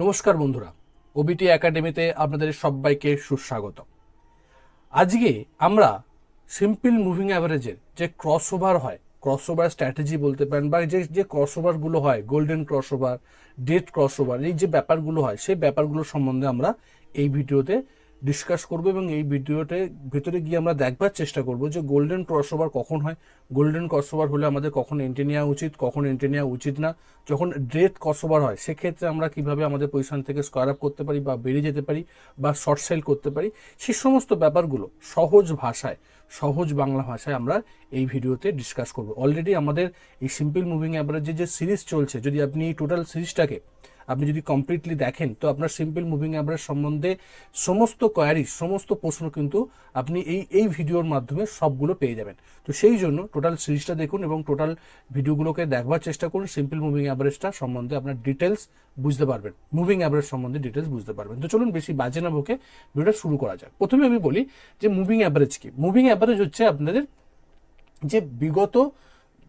নমস্কার বন্ধুরা, ওবিটি একাডেমিতে আপনাদের সবাইকে সুস্বাগত আজকে আমরা সিম্পল মুভিং অ্যাভারেজের যে ক্রস ওভার হয় ক্রস ওভার স্ট্র্যাটেজি বলতে পারেন বা যে যে ক্রস ওভারগুলো হয় golden cross over death cross over এই যে ব্যাপারগুলো হয়, সেই ব্যাপারগুলো সম্বন্ধে আমরা এই ভিডিওতে ডিসকাস করব এবং এই ভিডিওতে ভিতরে গিয়ে আমরা দেখবার চেষ্টা করব যে গোল্ডেন ক্রস ওভার কখন হয়। গোল্ডেন ক্রস ওভার হলে আমাদের কখন এন্ট্রি নেওয়া উচিত, কখন এন্ট্রি নেওয়া উচিত না। যখন ডেট ক্রস ওভার হয়, সেক্ষেত্রে আমরা কীভাবে আমাদের পজিশন থেকে স্কোয়ার আপ করতে পারি বা বেরিয়ে যেতে পারি বা শর্ট সেল করতে পারি সেই সমস্ত ব্যাপারগুলো সহজ ভাষায়, সহজ বাংলা ভাষায় আমরা এই ভিডিওতে ডিসকাস করব। অলরেডি আমাদের এই সিম্পল মুভিং অ্যাভারেজে যে সিরিজ চলছে, যদি আপনি টোটাল সিরিজটাকে আপনি যদি কমপ্লিটলি দেখেন, তো আপনার সিম্পল মুভিং অ্যাভারেজ সম্বন্ধে সমস্ত কোয়ারি সমস্ত প্রশ্ন কিন্তু আপনি এই এই ভিডিওর মাধ্যমে সবগুলো পেয়ে যাবেন। তো সেই জন্য টোটাল সিরিজটা দেখুন এবং টোটাল ভিডিওগুলোকে দেখবার চেষ্টা করুন সিম্পল মুভিং অ্যাভারেজটা সম্বন্ধে আপনার ডিটেলস বুঝতে পারবেন। মুভিং অ্যাভারেজ সম্বন্ধে ডিটেলস বুঝতে পারবেন। তো চলুন বেশি বাজে না বকে ভিডিওটা শুরু করা যাক। প্রথমে আমি বলি যে মুভিং অ্যাভারেজ কি? মুভিং অ্যাভারেজ হচ্ছে আপনাদের যে বিগত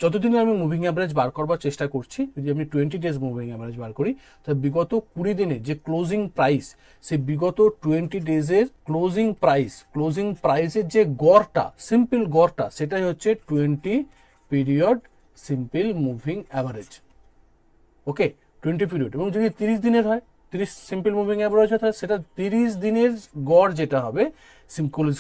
যতদিনে আমি মুভিং অ্যাভারেজ বার করবার চেষ্টা করছি, যদি আমি টোয়েন্টি ডেজ মুভিং অ্যাভারেজ বার করি, তো বিগত কুড়ি দিনে যে ক্লোজিং প্রাইস সেই বিগত টোয়েন্টি ডেজের ক্লোজিং প্রাইস ক্লোজিং প্রাইসের যে গড়টা সিম্পল গড়টা, সেটাই হচ্ছে twenty period simple moving average okay twenty period এবং যদি তিরিশ দিনের হয়, তিরিশ সিম্পল মুভিং অ্যাভারেজ হয়, তাহলে সেটা তিরিশ দিনের গড় যেটা হবে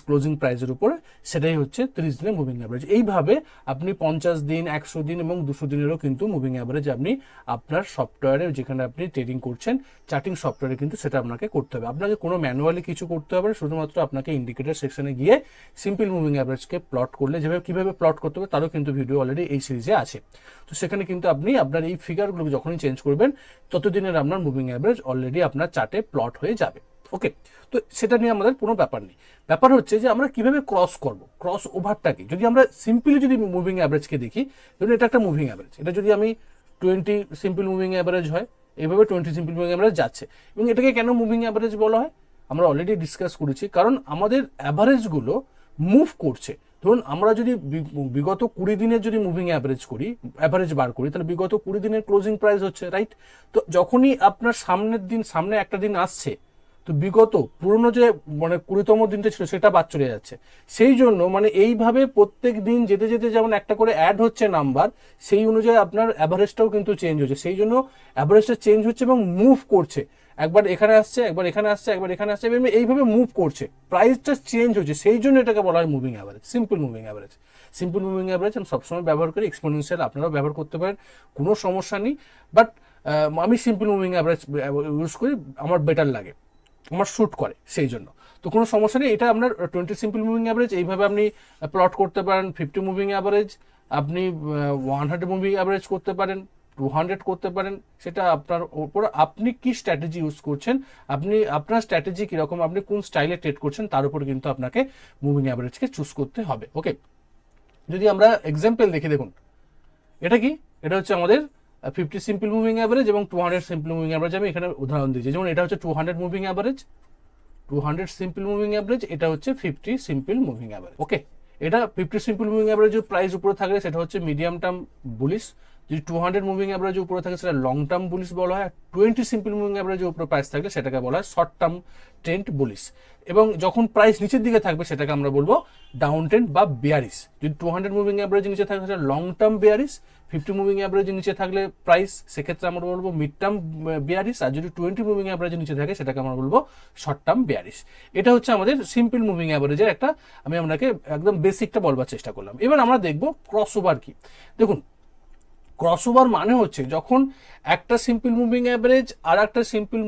ক্লোজিং প্রাইসের উপরে, সেটাই হচ্ছে তিরিশ দিনের মুভিং অ্যাভারেজ এইভাবে আপনি পঞ্চাশ দিন, একশো দিন এবং দুশো দিনেরও কিন্তু মুভিং অ্যাভারেজ আপনি আপনার সফটওয়্যারে যেখানে আপনি ট্রেডিং করছেন চার্টিং সফটওয়্যারে কিন্তু সেটা আপনাকে করতে হবে। আপনাকে কোনো ম্যানুয়ালি কিছু করতে হবে শুধুমাত্র আপনাকে ইন্ডিকেটার সেকশনে গিয়ে সিম্পল মুভিং অ্যাভারেজকে প্লট করলে, যেভাবে কীভাবে প্লট করতে হবে তারও কিন্তু ভিডিও অলরেডি এই সিরিজে আছে। তো সেখানে কিন্তু আপনি আপনার এই ফিগারগুলো যখনই চেঞ্জ করবেন, ততদিনের আপনার মুভিং অ্যাভারেজ অলরেডি আপনার চার্টে প্লট হয়ে যাবে। ওকে তো সেটা নিয়ে আমাদের কোনো ব্যাপার নেই। ব্যাপার হচ্ছে যে আমরা কীভাবে ক্রস করব? ক্রস ওভারটাকে যদি আমরা সিম্পলি যদি মুভিং অ্যাভারেজকে দেখি, ধরুন এটা একটা মুভিং অ্যাভারেজ এটা যদি আমি টোয়েন্টি সিম্পল মুভিং অ্যাভারেজ হয় এইভাবে টোয়েন্টি সিম্পল মুভিং অ্যাভারেজ যাচ্ছে। এবং এটাকে কেন মুভিং অ্যাভারেজ বলা হয়? আমরা অলরেডি ডিসকাস করেছি, কারণ আমাদের অ্যাভারেজগুলো মুভ করছে। ধরুন আমরা যদি বিগত কুড়ি দিনের যদি মুভিং অ্যাভারেজ করি অ্যাভারেজ বার করি, তাহলে বিগত কুড়ি দিনের ক্লোজিং প্রাইস হচ্ছে রাইট তো যখনই আপনার সামনের দিন, সামনে একটা দিন আসছে তো বিগত পুরনো যে মানে কুড়িতম দিনটা ছিল, সেটা বাদ চলে যাচ্ছে। সেই জন্য মানে এইভাবে প্রত্যেক দিন যেতে যেতে যেমন একটা করে অ্যাড হচ্ছে নাম্বার সেই অনুযায়ী আপনার অ্যাভারেজটাও কিন্তু চেঞ্জ হচ্ছে। সেই জন্য অ্যাভারেজটা চেঞ্জ হচ্ছে এবং মুভ করছে। একবার এখানে আসছে, একবার এখানে আসছে, একবার এখানে আসছে এবং এইভাবে মুভ করছে। প্রাইসটা চেঞ্জ হচ্ছে। সেই জন্য এটাকে বলা হয় moving average simple moving average simple moving average আমি সবসময় ব্যবহার করি এক্সপোনেন্সিয়াল আপনারাও ব্যবহার করতে পারেন, কোনো সমস্যা নেই। বাট আমি সিম্পল মুভিং অ্যাভারেজ ইউজ করি, আমার বেটার লাগে। আমার শ্যুট করে, সেই জন্য। তো কোনো সমস্যা নেই, এটা আপনার টোয়েন্টি সিম্পল মুভিং অ্যাভারেজ এইভাবে আপনি প্লট করতে পারেন ফিফটি মুভিং অ্যাভারেজ আপনি ওয়ান হান্ড্রেড মুভিং অ্যাভারেজ করতে পারেন টু হান্ড্রেড করতে পারেন, সেটা আপনার ওপর। আপনি কি স্ট্র্যাটেজি ইউজ করছেন? আপনি, আপনার স্ট্র্যাটেজি কীরকম? আপনি কোন স্টাইলে ট্রেড করছেন? তার উপর কিন্তু আপনাকে মুভিং অ্যাভারেজকে চুজ করতে হবে ওকে যদি আমরা এক্সাম্পল দেখি, দেখুন। এটা কি? এটা হচ্ছে আমাদের ফিফটি সিম্পল মুভিং অ্যাভারেজ এবং two hundred simple moving average আমি এখানে উদাহরণ দিচ্ছি যেমন এটা হচ্ছে two hundred moving average two hundred simple moving average এটা হচ্ছে fifty simple moving average okay এটা fifty simple moving average price উপরে থাকলে সেটা হচ্ছে মিডিয়াম টার্ম বুলিশ যদি টু হান্ড্রেড মুভিং অ্যাভারেজ উপরে থাকে, সেটা লং টার্ম বুলিশ বলা হয় টোয়েন্টি সিম্পল মুভিং অ্যাভারেজের উপরে প্রাইস থাকলে সেটাকে বলা হয় শর্ট টার্ম ট্রেন্ড বুলিশ এবং যখন প্রাইস নিচের দিকে থাকবে, সেটাকে আমরা বলব ডাউন ট্রেন্ড বা বেয়ারিস যদি টু হান্ড্রেড মুভিং অ্যাভারেজ নিচে থাকে, সেটা long term bearish fifty moving average নিচে থাকলে প্রাইস সেক্ষেত্রে আমরা বলব মিড টার্ম বেয়ারিস আর যদি টোয়েন্টি মুভিং অ্যাভারেজ নিচে থাকে, সেটাকে আমরা বলব শর্ট টার্ম বেয়ারিস এটা হচ্ছে আমাদের সিম্পল মুভিং অ্যাভারেজের একটা, আমি আপনাকে একদম বেসিকটা বলবার চেষ্টা করলাম। এবার আমরা দেখব ক্রস ওভার কি। দেখুন ক্রসওভার মানে হচ্ছে যখন একটা সিম্পল মুভিং অ্যাভারেজ আর একটা সিম্পল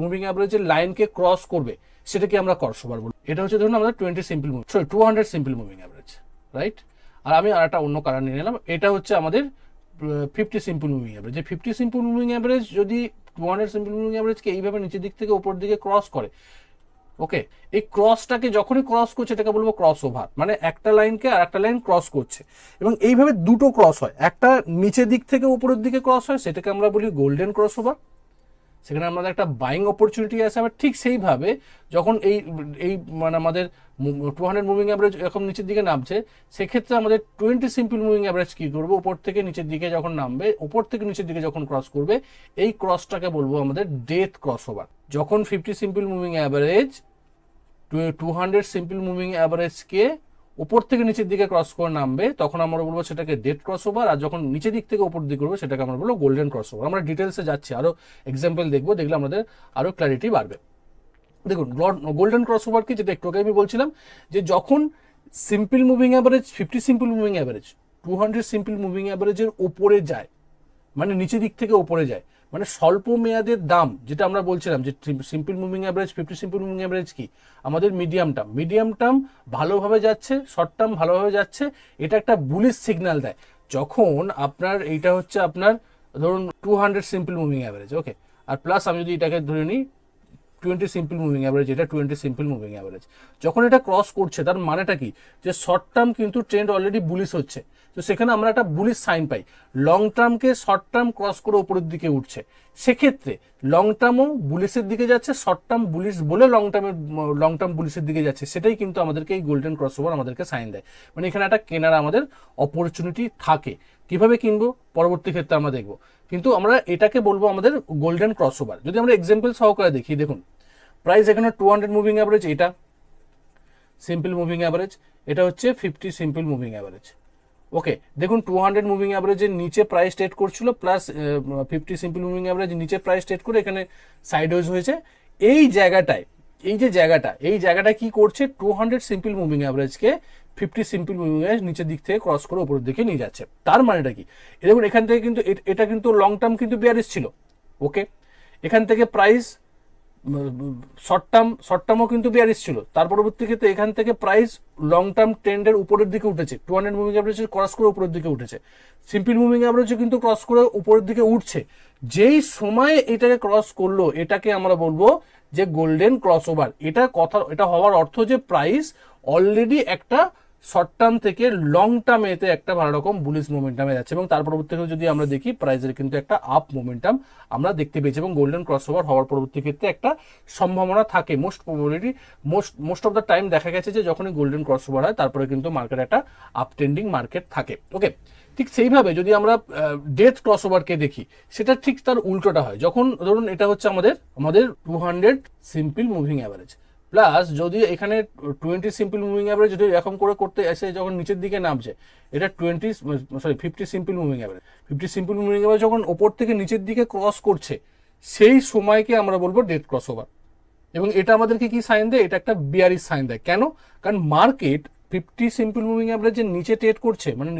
মুভিং অ্যাভারেজের লাইনকে ক্রস করবে, সেটাকে আমরা ক্রসওভার বলি। এটা হচ্ছে ধরুন আমাদের twenty simple move sorry two hundred simple moving average right আর আমি আর একটা অন্য কারণ নিয়ে নিলাম, এটা হচ্ছে আমাদের ফিফটি সিম্পল মুভিং অ্যাভারেজ যে ফিফটি সিম্পল মুভিং অ্যাভারেজ যদি টু হান্ড্রেড সিম্পল মুভিং অ্যাভারেজকে এইভাবে নিচের দিক থেকে উপর দিকে ক্রস করে ওকে, এই ক্রসটাকে যখনই ক্রস করছে, এটাকে বলব ক্রস ওভার মানে একটা লাইনকে আর একটা লাইন ক্রস করছে। এবং এইভাবে দুটো ক্রস হয়, একটা নিচের দিক থেকে উপরের দিকে ক্রস হয়, সেটাকে আমরা বলি গোল্ডেন ক্রস ওভার সেখানে আমাদের একটা বাইং অপরচুনিটি আছে, আবার ঠিক সেইভাবে যখন এই এই মানে আমাদের টু হান্ড্রেড মুভিং অ্যাভারেজ এখন নিচের দিকে নামছে, সেক্ষেত্রে আমাদের টোয়েন্টি সিম্পল মুভিং অ্যাভারেজ কী করবে? উপর থেকে নিচের দিকে যখন নামবে, উপর থেকে নিচের দিকে যখন ক্রস করবে, এই ক্রসটাকে বলব আমাদের ডেথ ক্রস ওভার যখন fifty simple moving average two hundred simple moving অ্যাভারেজকে উপর থেকে নিচের দিকে ক্রস করে নামবে, তখন আমরা বলব সেটাকে ডেট ক্রস ওভার আর যখন নিচের দিক থেকে উপর দিকে করবে সেটাকে আমরা বলব গোল্ডেন ক্রস ওভার আমরা ডিটেলসে যাচ্ছি আরও এক্সাম্পল দেখব, দেখলে আমাদের আরও ক্ল্যারিটি বাড়বে। দেখুন গোল্ডেন ক্রস ওভার কি, যেটা একটু আগে আমি বলছিলাম, যে যখন simple moving average fifty simple moving average two hundred simple moving অ্যাভারেজের ওপরে যায় মানে নিচের দিক থেকে ওপরে যায় মানে স্বল্প মেয়াদের দাম, যেটা আমরা বলছিলাম যে simple moving average fifty simple moving average কি? আমাদের মিডিয়াম টার্ম মিডিয়াম টার্ম ভালোভাবে যাচ্ছে শর্ট টার্ম ভালোভাবে যাচ্ছে, এটা একটা বুলিশ সিগন্যাল দেয়। যখন আপনার এইটা হচ্ছে আপনার, ধরুন two hundred simple moving average okay আর প্লাস আমি যদি এটাকে ধরে নিই টোয়েন্টি সিম্পল মুভিং অ্যাভারেজ এটা টোয়েন্টি সিম্পল মুভিং অ্যাভারেজ যখন এটা ক্রস করছে, তার মানেটা কি? যে শর্ট টার্ম কিন্তু ট্রেন্ড অলরেডি বুলিশ হচ্ছে। তো সেখানে আমরা একটা বুলিশ সাইন পাই। লং টার্মকে শর্ট টার্ম ক্রস করে উপরের দিকে উঠছে। সেক্ষেত্রে লং টার্মও বুলিশের দিকে যাচ্ছে শর্ট টার্ম বুলিশ বলে লং টার্মের লং টার্ম বুলিশের দিকে যাচ্ছে। সেটাই কিন্তু আমাদেরকে এই গোল্ডেন ক্রস ওভার আমাদেরকে সাইন দেয়। মানে এখানে একটা কেনার আমাদের অপরচুনিটি থাকে। কীভাবে কিনবো? পরবর্তী ক্ষেত্রে আমরা দেখব। কিন্তু আমরা এটাকে বলব আমাদের গোল্ডেন ক্রস ওভার যদি আমরা এক্সাম্পল সহকারে দেখি, দেখুন। প্রাইস এখানে টু হান্ড্রেড মুভিং অ্যাভারেজ এটা সিম্পল মুভিং অ্যাভারেজ এটা হচ্ছে fifty simple moving average okay দেখুন টু হান্ড্রেড মুভিং অ্যাভারেজের নিচে প্রাইস ট্রেড করছিল plus fifty simple moving average নিচে প্রাইস ট্রেড করে এখানে সাইডওয়েজ হয়েছে। এই জায়গাটায়, এই যে জায়গাটা, এই জায়গাটা কি করছে? টু হান্ড্রেড সিম্পল মুভিং অ্যাভারেজকে ফিফটি সিম্পল মুভিং অ্যাভারেজ নিচের দিক থেকে ক্রস করে উপরের দিকে নিয়ে যাচ্ছে। তার মানেটা কি? দেখুন, এখান থেকে কিন্তু এটা কিন্তু লং টার্ম কিন্তু বিয়ারিস ছিল। ওকে এখান থেকে প্রাইস শর্ট টার্ম শর্ট টার্মও কিন্তু বিয়ারিস ছিল। তার পরবর্তী ক্ষেত্রে এখান থেকে প্রাইস লং টার্ম ট্রেন্ডের উপরের দিকে উঠেছে। Two hundred moving average cross করে উপরের দিকে উঠেছে। সিম্পল মুভিং অ্যাভারেজও কিন্তু ক্রস করে উপরের দিকে উঠছে। যেই সময়ে এটাকে ক্রস করল, এটাকে আমরা বলব যে গোল্ডেন ক্রস ওভার এটা কথা, এটা হওয়ার অর্থ যে প্রাইস অলরেডি একটা শর্ট টার্ম থেকে লং টার্মেতে একটা ভালো রকম বুলিশ মোমেন্টামে যাচ্ছে এবং তার পরবর্তীতে যদি আমরা দেখি প্রাইজের কিন্তু একটা আপ মোমেন্টাম আমরা দেখতে পেয়েছি এবং গোল্ডেন ক্রস ওভার হওয়ার পরবর্তী ক্ষেত্রে একটা সম্ভাবনা থাকে। Most probability most most of the time দেখা গেছে যে যখনই গোল্ডেন ক্রস ওভার হয়, তারপরে কিন্তু মার্কেট একটা আপ ট্রেন্ডিং মার্কেট থাকে। ওকে ঠিক সেইভাবে যদি আমরা ডেথ ক্রস ওভারকে দেখি, সেটা ঠিক তার উল্টোটা হয়। যখন ধরুন এটা হচ্ছে আমাদের আমাদের two hundred simple moving average plus যদি এখানে টোয়েন্টি সিম্পল মুভিং অ্যাভারেজ যদি এরকম করে করতে এসে যখন নিচের দিকে নামছে, এটা twenty sorry fifty simple moving average fifty simple moving average যখন ওপর থেকে নিচের দিকে ক্রস করছে, সেই সময়কে আমরা বলব ডেট ক্রস ওভার এবং এটা আমাদেরকে কি সাইন দেয়? এটা একটা বিয়ারিশ সাইন দেয়। কেন? কারণ মার্কেট ফিফটি সিম্পল মুভিং অ্যাভারেজের নিচে ট্রেড করছে মানে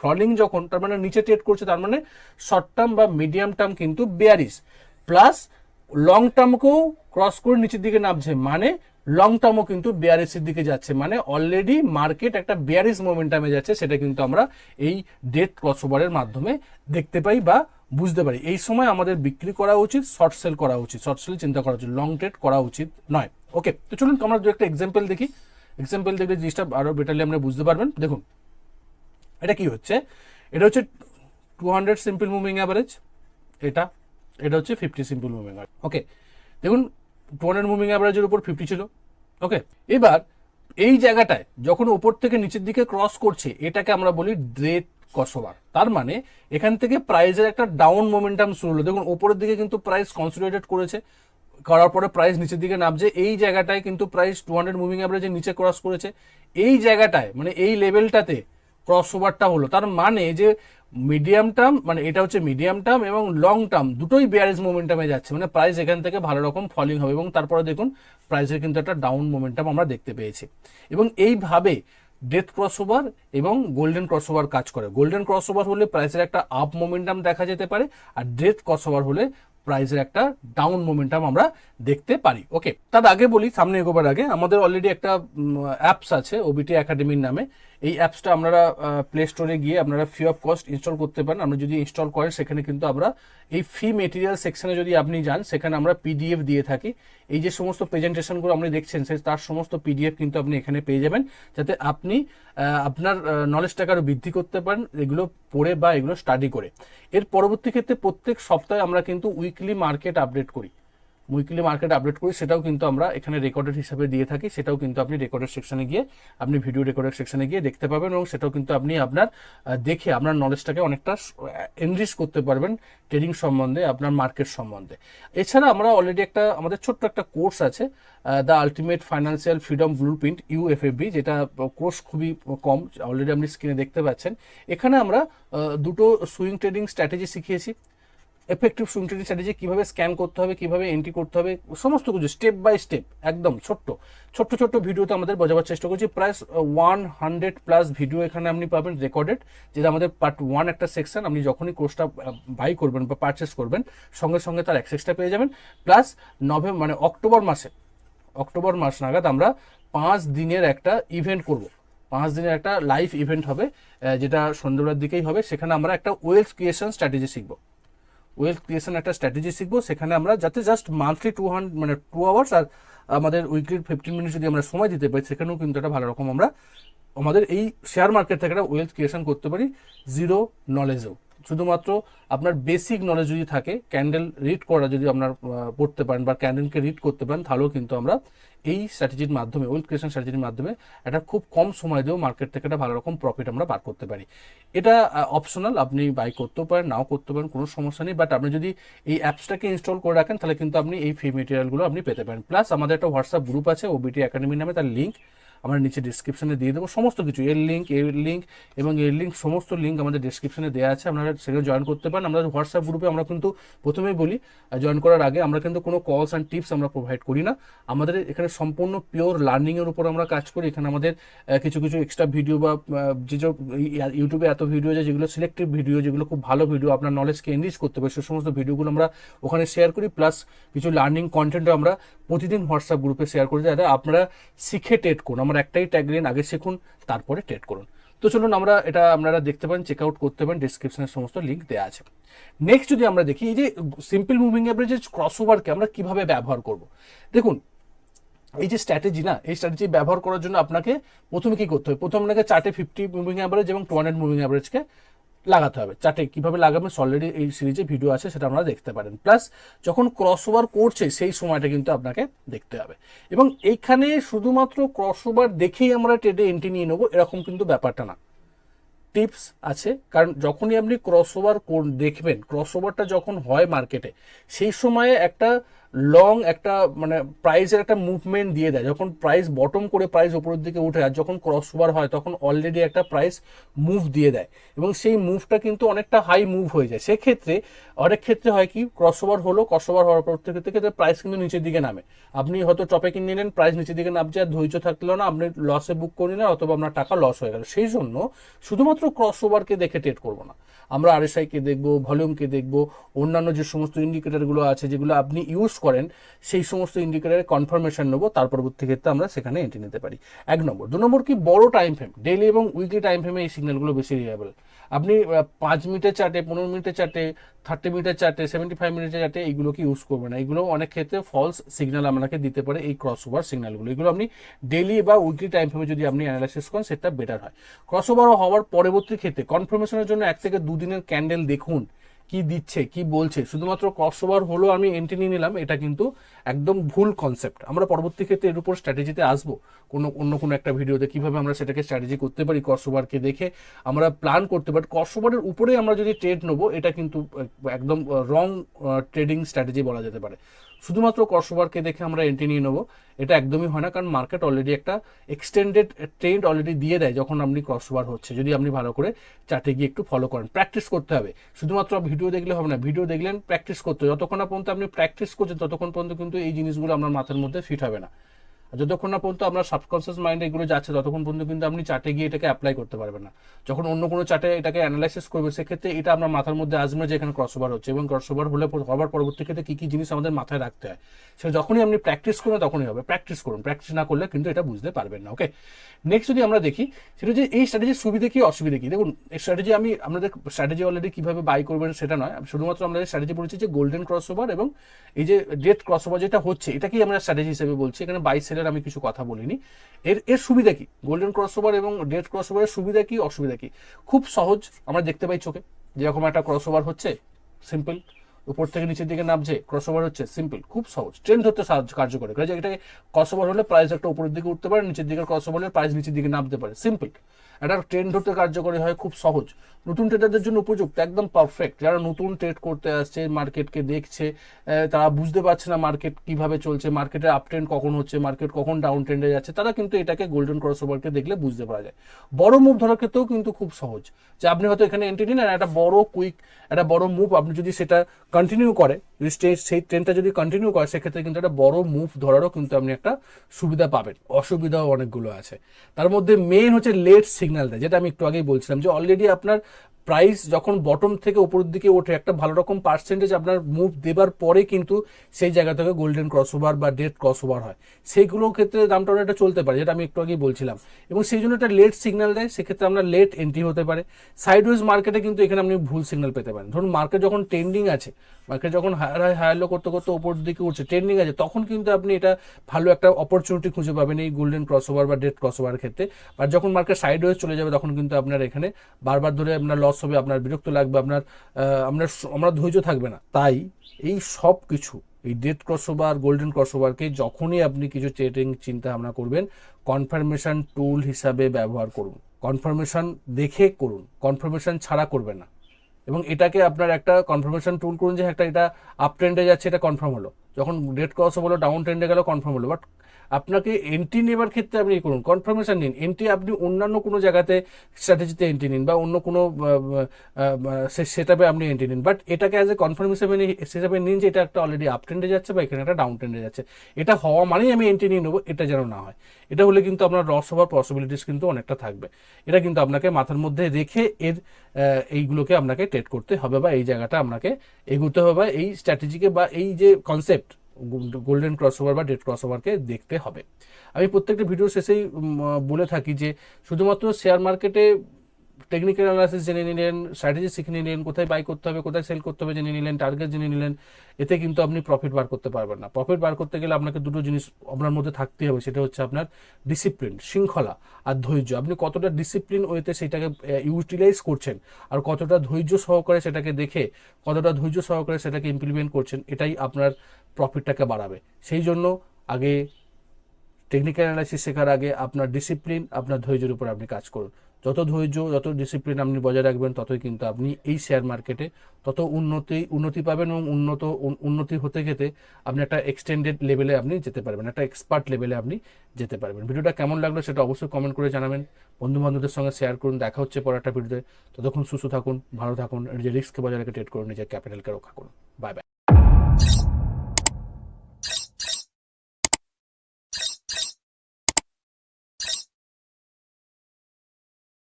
ফলিং যখন, তার মানে নিচে ট্রেড করছে, তার মানে শর্ট টার্ম বা মিডিয়াম টার্ম কিন্তু বিয়ারিশ প্লাস লং টার্মকেও ক্রস করে নিচের দিকে নামছে মানে লং টার্মও কিন্তু বিয়ারিসের দিকে যাচ্ছে মানে অলরেডি মার্কেট একটা বিয়ারিস মোমেন্টামে যাচ্ছে, সেটা কিন্তু আমরা এই ডেথ ক্রস ওভারের মাধ্যমে দেখতে পাই বা বুঝতে পারি। এই সময় আমাদের বিক্রি করা উচিত শর্ট সেল করা উচিত শর্ট সেল চিন্তা করা উচিত লং ট্রেড করা উচিত নয়। ওকে তো চলুন আমরা দু একটা এক্সাম্পল দেখি। এক্সাম্পল দেখলে জিনিসটা আরও বেটারলি আমরা বুঝতে পারবেন। দেখুন, এটা কি হচ্ছে? এটা হচ্ছে two hundred simple moving average এটা এটা হচ্ছে ফিফটি সিম্পল মুভিং ওকে দেখুন টু মুভিং অ্যাভারেজের উপর ফিফটি ছিল। ওকে এবার এই জায়গাটায় যখন উপর থেকে নিচের দিকে ক্রস করছে, এটাকে আমরা বলি ড্রেট কসোবার তার মানে এখান থেকে প্রাইজের একটা ডাউন মোমেন্টাম শুরু হলো। দেখুন, উপরের দিকে কিন্তু প্রাইস কনসিডারেটেড করেছে, করার পরে প্রাইস নিচের দিকে নামছে। এই জায়গাটায় কিন্তু প্রাইস টু হান্ড্রেড মুভিং অ্যাভারেজের নিচে ক্রস করেছে। এই জায়গাটায় মানে এই লেভেলটাতে ক্রস ওভারটা হলো। তার মানে যে মিডিয়াম টার্ম মানে এটা হচ্ছে মিডিয়াম টার্ম এবং লং টার্ম, দুটোই বিয়ারেজ মোমেন্টামে যাচ্ছে। মানে প্রাইস এখান থেকে ভালো রকম ফলিং হবে এবং তারপরে দেখুন প্রাইসের কিন্তু একটা ডাউন মোমেন্টাম আমরা দেখতে পেয়েছি। এবং এইভাবে ডেথ ক্রস ওভার এবং গোল্ডেন ক্রস ওভার কাজ করে। গোল্ডেন ক্রস ওভার হলে প্রাইসের একটা আপ মোমেন্টাম দেখা যেতে পারে আর ডেথ ক্রস ওভার হলে প্রাইসের একটা ডাউন মোমেন্টাম আমরা দেখতে পারি। ওকে তার আগে বলি, সামনে এগোবার আগে, আমাদের অলরেডি একটা অ্যাপস আছে ওবিটি একাডেমির নামে। এই অ্যাপসটা আপনারা প্লে স্টোরে গিয়ে আপনারা ফ্রি অফ কস্ট ইনস্টল করতে পারেন। আমরা যদি ইনস্টল করেন, সেখানে কিন্তু আমরা এই ফ্রি মেটেরিয়াল সেকশনে যদি আপনি যান, সেখানে আমরা পিডিএফ দিয়ে থাকি। এই যে সমস্ত প্রেজেন্টেশনগুলো আপনি দেখছেন, সে তার সমস্ত পিডিএফ কিন্তু আপনি এখানে পেয়ে যাবেন। যাতে আপনি আপনার নলেজটাকে আরও বৃদ্ধি করতে পারেন, এগুলো পড়ে বা এগুলো স্টাডি করে। এর পরবর্তী ক্ষেত্রে প্রত্যেক সপ্তাহে আমরা কিন্তু উইকলি মার্কেট আপডেট করি। উইকলি মার্কেট আপডেট করি, সেটাও কিন্তু আমরা এখানে রেকর্ডেড হিসাবে দিয়ে থাকি, সেটাও কিন্তু আপনি রেকর্ডেড সেকশনে গিয়ে, আপনি ভিডিও রেকর্ডেড সেকশনে গিয়ে দেখতে পাবেন এবং সেটাও কিন্তু আপনি আপনার দেখে আপনার নলেজটাকে অনেকটা এনরিচ করতে পারবেন ট্রেডিং সম্বন্ধে, আপনার মার্কেট সম্বন্ধে। এছাড়া আমরা অলরেডি একটা, আমাদের ছোট্ট একটা কোর্স আছে the ultimate financial freedom blueprint UFAB যেটা কোর্স খুবই কম অলরেডি আপনি স্ক্রিনে দেখতে পাচ্ছেন। এখানে আমরা দুটো সুইং ট্রেডিং স্ট্র্যাটেজি শিখিয়েছি। এফেক্টিভ সুইং ট্রেডিং স্ট্র্যাটেজি কীভাবে স্ক্যান করতে হবে, কীভাবে এন্ট্রি করতে হবে, সমস্ত কিছু স্টেপ বাই স্টেপ একদম ছোট্ট। ছোট্ট ছোট্ট ভিডিওতে আমাদের বোঝাবার চেষ্টা করছি। প্রায় ওয়ান হান্ড্রেড প্লাস ভিডিও এখানে আপনি পাবেন রেকর্ডেড যেটা আমাদের পার্ট ওয়ান একটা সেকশন আপনি যখনই কোর্সটা বাই করবেন বা পারচেস করবেন, সঙ্গে সঙ্গে তার অ্যাক্সেসটা পেয়ে যাবেন। প্লাস নভেম্বর মানে অক্টোবর মাসে অক্টোবর মাস নাগাদ আমরা পাঁচ দিনের একটা ইভেন্ট করব। পাঁচ দিনের একটা লাইভ ইভেন্ট হবে যেটা সন্ধ্যেবেলার দিকেই হবে। সেখানে আমরা একটা ওয়েলথ ক্রিয়েশন স্ট্র্যাটেজি শিখব। ওয়েলথ ক্রিয়েশন একটা স্ট্র্যাটেজি শিখব। সেখানে আমরা যাতে জাস্ট মান্থলি টু হান্ড্রেড মানে টু আওয়ার্স আর আমাদের উইকলি ফিফটিন মিনিট যদি আমরা সময় দিতে পারি, সেখানেও কিন্তু একটা ভালো রকম আমরা আমাদের এই শেয়ার মার্কেট থেকে একটা ওয়েলথ ক্রিয়েশন করতে পারি। জিরো নলেজেও শুধুমাত্র আপনার বেসিক নলেজ যদি থাকে ক্যান্ডেল রিড করা যদি আপনার পড়তে পারেন বা ক্যান্ডেলকে রিড করতে পারেন, তাহলেও কিন্তু আমরা এই স্ট্র্যাটেজির মাধ্যমে ওয়েলথ ক্রিয়েশন স্ট্র্যাটেজির মাধ্যমে একটা খুব কম সময় দিয়েও মার্কেট থেকে একটা ভালো রকম প্রফিট আমরা বার করতে পারি। এটা অপশনাল আপনি বাই করতেও পারেন, নাও করতে পারেন, কোনো সমস্যা নেই বাট আপনি যদি এই অ্যাপসটাকে ইনস্টল করে রাখেন, তাহলে কিন্তু আপনি এই ফ্রি মেটেরিয়ালগুলো আপনি পেতে পারেন। প্লাস আমাদের একটা হোয়াটসঅ্যাপ গ্রুপ আছে ওবিটি একাডেমি নামে, তার লিঙ্ক আমরা নিচে ডিসক্রিপশনে দিয়ে দেবো। সমস্ত কিছু, এর লিঙ্ক এর লিঙ্ক এবং এর লিঙ্ক সমস্ত লিঙ্ক আমাদের ডিসক্রিপশনে দেওয়া আছে। আপনারা সেখানে জয়েন করতে পারেন। আমরা হোয়াটসঅ্যাপ গ্রুপে আমরা কিন্তু প্রথমেই বলি জয়েন করার আগে আমরা কিন্তু কোনো কলস অ্যান্ড টিপস আমরা প্রোভাইড করি না। আমাদের এখানে সম্পূর্ণ পিওর লার্নিংয়ের উপর আমরা কাজ করি। এখানে আমাদের কিছু কিছু এক্সট্রা ভিডিও বা যে যে ইউটিউবে এত ভিডিও আছে, যেগুলো সিলেক্টিভ ভিডিও যেগুলো খুব ভালো ভিডিও আপনার নলেজকে এনরিচ করতে পারে, সে সমস্ত ভিডিওগুলো আমরা ওখানে শেয়ার করি। প্লাস কিছু লার্নিং কন্টেন্টও আমরা প্রতিদিন হোয়াটসঅ্যাপ গ্রুপে শেয়ার করি যাতে আপনারা শিখে টেট করুন। আমার একটাই ট্যাগলাইন আগে শিখুন, তারপরে ট্রেড করুন। তো চলুন আমরা এটা আপনারা দেখতে পারেন চেক আউট করতে পারেন ডিসক্রিপশনের সমস্ত লিঙ্ক দেওয়া আছে। নেক্সট যদি আমরা দেখি, এই যে সিম্পল মুভিং অ্যাভারেজের ক্রস ওভারকে আমরা কীভাবে ব্যবহার করব? দেখুন, এই যে স্ট্র্যাটেজি না, এই স্ট্র্যাটেজি ব্যবহার করার জন্য আপনাকে প্রথমে কি করতে হবে? প্রথমে আপনাকে চার্টে ফিফটি মুভিং অ্যাভারেজ এবং টু হান্ড্রেড মুভিং অ্যাভারেজকে লাগাতে হবে। চার্টে কীভাবে লাগাবেন অলরেডি এই সিরিজে ভিডিও আছে, সেটা আপনারা দেখতে পারেন। প্লাস যখন ক্রস ওভার করছে, সেই সময়টা কিন্তু আপনাকে দেখতে হবে। এবং এইখানে শুধুমাত্র ক্রস ওভার দেখেই আমরা ট্রেডে এন্ট্রি নিয়ে নেব, এরকম কিন্তু ব্যাপারটা না। টিপস আছে, কারণ যখনই আপনি ক্রস ওভার দেখবেন ক্রস ওভারটা যখন হয় মার্কেটে সেই সময়ে একটা লং একটা মানে প্রাইসের একটা মুভমেন্ট দিয়ে দেয়। যখন প্রাইস বটম করে প্রাইস ওপরের দিকে উঠে আর যখন ক্রস ওভার হয়, তখন অলরেডি একটা প্রাইস মুভ দিয়ে দেয়। এবং সেই মুভটা কিন্তু অনেকটা হাই মুভ হয়ে যায়। সেক্ষেত্রে অনেক ক্ষেত্রে হয় কি ক্রস ওভার হলো ক্রস ওভার হওয়ার পর থেকে ক্ষেত্রে প্রাইস কিন্তু নিচের দিকে নামে। আপনি হয়তো টপে কিনে নিলেন প্রাইস নিচের দিকে নামছে, আর ধৈর্য থাকল না, আপনি লসে বুক করে নিলেন, অথবা আপনার টাকা লস হয়ে গেল। সেই জন্য শুধুমাত্র ক্রস ওভারকে দেখে ট্রেড করব না। আমরা আরএসআইকে দেখব ভলিউমকে দেখব, অন্যান্য যে সমস্ত ইন্ডিকেটারগুলো আছে, যেগুলো আপনি ইউজ করেন, সেই সমস্ত ইন্ডিকেটারের কনফার্মেশন নেব, তার পরবর্তী ক্ষেত্রে আমরা সেখানে এন্ট্রি নিতে পারি। এক নম্বর। দু নম্বর কি? বড় টাইম ফ্রেম ডেলি এবং উইকলি টাইম ফ্রেমে এই সিগন্যালগুলো বেশি রিলায়েবল আপনি পাঁচ মিনিটের চার্টে পনেরো মিনিটের চার্টে থার্টি মিনিটের চার্টে সেভেন্টি ফাইভ মিনিটের চার্টে এইগুলো কি ইউজ করবে না? এগুলো অনেক ক্ষেত্রে ফলস সিগন্যাল আপনাকে দিতে পারে এই ক্রস ওভার সিগন্যালগুলো এগুলো আপনি ডেইলি বা উইকলি টাইম ফ্রেমে যদি আপনি অ্যানালাইসিস করেন, সেটা বেটার হয়। ক্রস ওভার হওয়ার পরবর্তী ক্ষেত্রে কনফার্মেশনের জন্য এক থেকে দুদিনের ক্যান্ডেল দেখুন। কি দিচ্ছে, কি বলছে, শুধুমাত্র ক্রসওভার হলো আমি এন্ট্রি নিয়ে নিলাম, এটা কিন্তু একদম ভুল কনসেপ্ট আমরা পরবর্তী ক্ষেত্রে এর উপর স্ট্র্যাটেজিতে আসব। কোনো, অন্য কোনো একটা ভিডিওতে কীভাবে আমরা সেটাকে স্ট্র্যাটেজি করতে পারি ক্রসওভারকে দেখে আমরা প্ল্যান করতে পারি। ক্রসওভারের উপরে আমরা যদি ট্রেড নেব, এটা কিন্তু একদম রং ট্রেডিং স্ট্র্যাটেজি বলা যেতে পারে। শুধুমাত্র ক্রস দেখে আমরা এন্ট্রি নিয়ে নেব। এটা একদমই হয় না, কারণ মার্কেট অলরেডি একটা এক্সটেন্ডেড ট্রেন্ড অলরেডি দিয়ে দেয় যখন আপনি ক্রস হচ্ছে। যদি আপনি ভালো করে চার্টে গিয়ে একটু ফলো করেন। প্র্যাকটিস করতে হবে। শুধুমাত্র ভিডিও দেখলে হবে না ভিডিও দেখলেন প্র্যাকটিস করতে যতক্ষণ না পর্যন্ত আপনি প্র্যাকটিস করছেন, ততক্ষণ পর্যন্ত কিন্তু এই জিনিসগুলো আপনার মাথার মধ্যে ফিট হবে না। যতক্ষণ না পর্যন্ত আপনার সাবকনসিয়াস মাইন্ডে এগুলো যাচ্ছে, ততক্ষণ পর্যন্ত কিন্তু আপনি চার্টে গিয়ে এটাকে অ্যাপ্লাই করতে পারবেন না। যখন অন্য কোনো চার্টে এটাকে অ্যানালাইসিস করবে, সেক্ষেত্রে এটা আপনার মাথার মধ্যে আসবে যে এখানে ক্রস ওভার হচ্ছে এবং ক্রস ওভার হলে হবার পরবর্তী ক্ষেত্রে কী কী জিনিস আমাদের মাথায় রাখতে হয় সেটা যখনই আপনি প্র্যাকটিস করুন তখনই হবে। প্র্যাকটিস করুন প্র্যাকটিস না করলে কিন্তু এটা বুঝতে পারবেন না ওকে নেক্সট যদি আমরা দেখি, সেটা যে এই স্ট্র্যাটেজির সুবিধা কি, অসুবিধা কি? দেখুন স্ট্র্যাটেজি আমি আপনাদের স্ট্র্যাটেজি অলরেডি কীভাবে বাই করবেন সেটা নয়। শুধুমাত্র আমরা স্ট্র্যাটেজি বলেছি যে গোল্ডেন ক্রস ওভার এবং এই যে ডেট ক্রস ওভার যেটা হচ্ছে এটাকেই আমরা স্ট্র্যাটেজি হিসেবে বলছি? এখানে বাই সেলের আমি কিছু কথা বলিনি। এর এর সুবিধা কি? গোল্ডেন ক্রস ওভার এবং ডেড ক্রস ওভারের সুবিধা কি, অসুবিধা কি? খুব সহজ, আমরা দেখতে পাই চোখে। যেরকম একটা ক্রস ওভার হচ্ছে সিম্পল উপর থেকে নিচের দিকে নামছে ক্রস ওভার হচ্ছে সিম্পল খুব সহজ। ট্রেন ধরতে সাহায্য কার্য করে ক্রস ওভার হলে প্রাইস একটা উপরের দিকে উঠতে পারে, নিচের দিকে ক্রস ওভার হলে প্রাইস নিচের দিকে নামতে পারে। সিম্পল একটা ট্রেন্ড হতে কার্যকরী হয় খুব সহজ। নতুন ট্রেডারদের জন্য উপযুক্ত, একদম পারফেক্ট যারা নতুন ট্রেড করতে আসছে মার্কেটকে দেখছে তারা বুঝতে পারছে না মার্কেট কীভাবে চলছে মার্কেটের আপ ট্রেন্ড কখন হচ্ছে মার্কেট কখন ডাউন ট্রেন্ডে যাচ্ছে, তারা কিন্তু এটাকে গোল্ডেন ক্রস ওভারকে দেখলে বুঝতে পারা যায়। বড় মুভ ধরার ক্ষেত্রেও কিন্তু খুব সহজ। যে আপনি হয়তো এখানে এন্ট্রি নিন একটা বড় কুইক একটা বড় মুভ আপনি যদি সেটা কন্টিনিউ করে সেই ট্রেনটা যদি কন্টিনিউ করে, সেক্ষেত্রে কিন্তু একটা বড় মুভ ধরারও কিন্তু আপনি একটা সুবিধা পাবেন। অসুবিধাও অনেকগুলো আছে। তার মধ্যে মেইন হচ্ছে লেট সিগন্যাল দেয় যেটা আমি একটু আগেই বলছিলাম যে অলরেডি আপনার প্রাইস যখন বটম থেকে উপরের দিকে ওঠে, একটা ভালো রকম পার্সেন্টেজ আপনার মুভ দেবার পরে কিন্তু সেই জায়গা থেকে গোল্ডেন ক্রস ওভার বা ডেট ক্রস ওভার হয়। সেইগুলোর ক্ষেত্রে দামটা অনেকটা চলতে পারে, যেটা আমি একটু আগেই বলছিলাম। এবং সেই জন্য একটা লেট সিগন্যাল দেয়, সেক্ষেত্রে আমরা লেট এন্ট্রি হতে পারে। সাইডওয়েজ মার্কেটে কিন্তু এখানে আপনি ভুল সিগন্যাল পেতে পারেন। ধরুন মার্কেট যখন ট্রেন্ডিং আছে মার্কেট যখন হায়ার হাই হায়ার লো করতে করতে ওপর দিকে উঠছে ট্রেন্ডিং আছে, তখন কিন্তু আপনি এটা ভালো একটা অপরচুনিটি খুঁজে পাবেন এই গোল্ডেন ক্রস ওভার বা ডেট ক্রস ওভার ক্ষেত্রে। আর যখন মার্কেট সাইডওয়েজ চলে যাবে, তখন কিন্তু আপনার এখানে বারবার ধরে আপনার লস হবে আপনার বিরক্ত লাগবে, আপনার আপনার আমরা ধৈর্য থাকবে না। তাই এই সব কিছু, এই dead cross over golden cross ওভারকে যখনই আপনি কিছু চেটিং চিন্তা ভাবনা করবেন কনফার্মেশন টুল হিসাবে ব্যবহার করুন। কনফার্মেশন দেখে করুন কনফার্মেশন ছাড়া করবেন না। এবং এটাকে আপনার একটা কনফার্মেশন টুল করুন যে একটা, এটা আপ ট্রেন্ডে যাচ্ছে, এটা কনফার্ম হলো। যখন ডেট ক্রস হলো ডাউন ট্রেন্ডে গেল কনফার্ম হলো। বাট আপনাকে এন্ট্রি নেবার ক্ষেত্রে আপনি করুন কনফার্মেশন নিন। এন্ট্রি আপনি অন্যান্য কোনো জায়গাতে স্ট্র্যাটেজিতে এন্ট্রি নিন বা অন্য কোনো সেটাপে আপনি এন্ট্রি নিন। বাট এটাকে অ্যাজ এ কনফার্ম হিসেবে নিন যে এটা একটা অলরেডি আপ ট্রেন্ডে যাচ্ছে বা এখানে একটা ডাউন ট্রেন্ডে যাচ্ছে। এটা হওয়া মানেই আমি এন্ট্রি নিয়ে নেব, এটা যেন না হয়। এটা হলে কিন্তু আপনার লস হওয়ার পসিবিলিটিস কিন্তু অনেকটা থাকবে। এটা কিন্তু আপনাকে মাথার মধ্যে রেখে এর এইগুলোকে আপনাকে ট্রেড করতে হবে বা এই জায়গাটা আপনাকে এগোতে হবে বা এই স্ট্র্যাটেজিকে বা এই যে কনসেপ্ট গোল্ডেন ক্রস ওভার বা ডেড ক্রস ওভারকে দেখতে হবে। আমি প্রত্যেকটা ভিডিও শেষেই বলে থাকি যে শুধুমাত্র শেয়ার মার্কেটে টেকনিক্যাল অ্যানালাইসিস জেনে নিলেন স্ট্র্যাটেজি শিখে নিলেন, কোথায় বাই করতে হবে, কোথায় সেল করতে হবে জেনে নিলেন টার্গেট জেনে নিলেন, এতে কিন্তু আপনি প্রফিট বার করতে পারবেন না। প্রফিট বার করতে গেলে আপনাকে দুটো জিনিস আপনার মধ্যে থাকতে হবে, সেটা হচ্ছে আপনার ডিসিপ্লিন শৃঙ্খলা আর ধৈর্য। আপনি কতটা ডিসিপ্লিন ওয়েতে সেটাকে ইউটিলাইজ করছেন আর কতটা ধৈর্য সহকারে সেটাকে দেখে, কতটা ধৈর্য সহকারে সেটাকে ইমপ্লিমেন্ট করছেন, এটাই আপনার প্রফিটটাকে বাড়াবে। সেই জন্য আগে টেকনিক্যাল অ্যানালাইসিস শেখার আগে আপনার ডিসিপ্লিন আপনার ধৈর্যের উপর আপনি কাজ করুন। যত ধৈর্য, যত ডিসিপ্লিন আপনি বজায় রাখবেন, ততই কিন্তু আপনি এই শেয়ার মার্কেটে তত উন্নতি উন্নতি পাবেন এবং উন্নত, উন্নতি হতে খেতে আপনি একটা এক্সটেন্ডেড লেভেলে আপনি যেতে পারবেন, একটা এক্সপার্ট লেভেলে আপনি যেতে পারবেন। ভিডিওটা কেমন লাগল সেটা অবশ্যই কমেন্ট করে জানাবেন। বন্ধু বান্ধবদের সঙ্গে শেয়ার করুন, দেখা হচ্ছে পর একটা ভিডিওতে। ততক্ষণ সুস্থ থাকুন, ভালো থাকুন, নিজের রিস্ককে বজায় রেখে ট্রেড করুন নিজের ক্যাপিটালকে রক্ষা করুন। Bye bye